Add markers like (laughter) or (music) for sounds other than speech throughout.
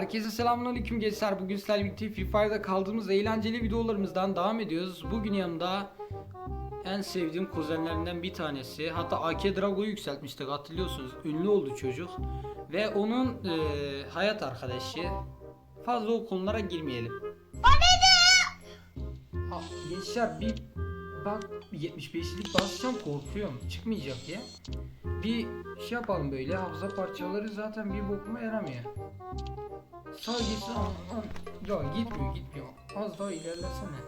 Herkese selamünaleyküm gençler. Bugün sizlerle birlikte Free Fire'da kaldığımız eğlenceli videolarımızdan devam ediyoruz. Bugün yanımda en sevdiğim kuzenlerinden bir tanesi. Hatta AK Drago'yu yükseltmiştik hatırlıyorsunuz. Ünlü oldu çocuk. Ve onun eee, hayat arkadaşı. Fazla o konulara girmeyelim. Ah, gençler bir bak 75'lik basacağım korkuyorum. Çıkmayacak ya. Bir şey yapalım böyle. Hafıza parçaları zaten bir bokuma yaramıyor. Sağ gitsin ya gitmiyor gitmiyor. Az daha ilerlesene.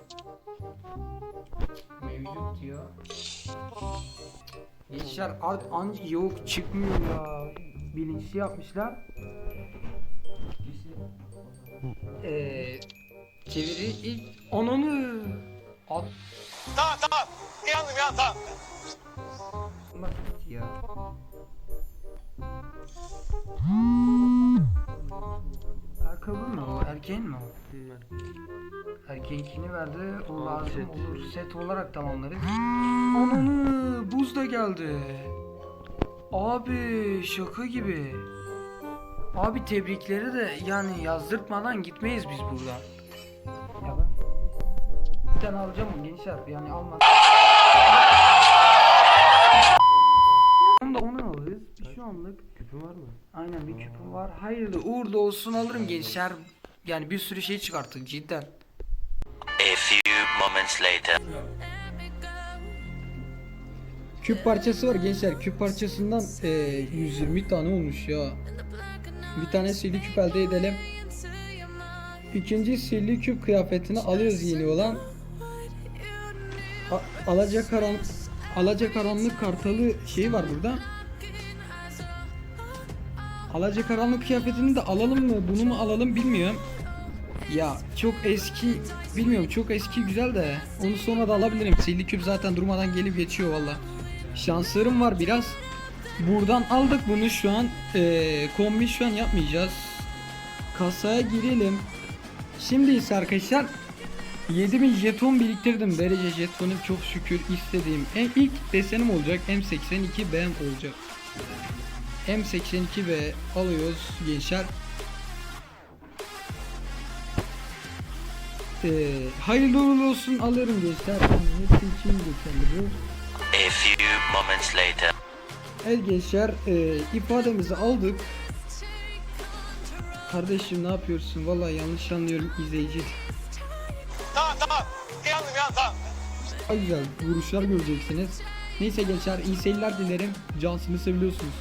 Mevcut diyor. Gençler art an yok çıkmıyor ya. Bilinçli yapmışlar. Eee çeviri ilk ananı at Tamam tamam. İnandım ya tamam. Bak ya. O? Erkeğin mi o? Erkeğinkini verdi. O lazım olur. Set olarak tamamlarız. (laughs) Ananı buz da geldi. Abi şaka gibi. Abi tebrikleri de yani yazdırtmadan gitmeyiz biz buradan. Ya ben bir tane alacağım gençler yani almaz. Onu da onu alırız. Şu anlık küpüm var mı? Aynen bir küpüm var. Hayırlı uğurlu olsun alırım gençler. Yani bir sürü şey çıkarttık cidden. A few moments later. Küp parçası var gençler. Küp parçasından eee, 120 tane olmuş ya. Bir tane sihirli küp elde edelim. İkinci sihirli küp kıyafetini alıyoruz yeni olan. A- Alacakaran Alacakaranlık kartalı şey var burada. Alacakaranlık kıyafetini de alalım mı? Bunu mu alalım bilmiyorum. Ya çok eski bilmiyorum çok eski güzel de onu sonra da alabilirim. Sihirli küp zaten durmadan gelip geçiyor valla. Şanslarım var biraz. Buradan aldık bunu şu an. Ee, kombi yapmayacağız. Kasaya girelim. Şimdi ise arkadaşlar 7000 jeton biriktirdim. Derece jetonu çok şükür istediğim. En ilk desenim olacak. M82 BM olacak. M82B alıyoruz gençler. Ee, hayırlı uğurlu olsun alırım gençler. Yani hepsi için geçerli bu. A few moments later. Evet gençler e, ifademizi aldık. Kardeşim ne yapıyorsun? Vallahi yanlış anlıyorum izleyici. Tamam tamam. İnandım ya tamam. Daha güzel vuruşlar göreceksiniz. Neyse gençler iyi seyirler dilerim. Cansını seviyorsunuz.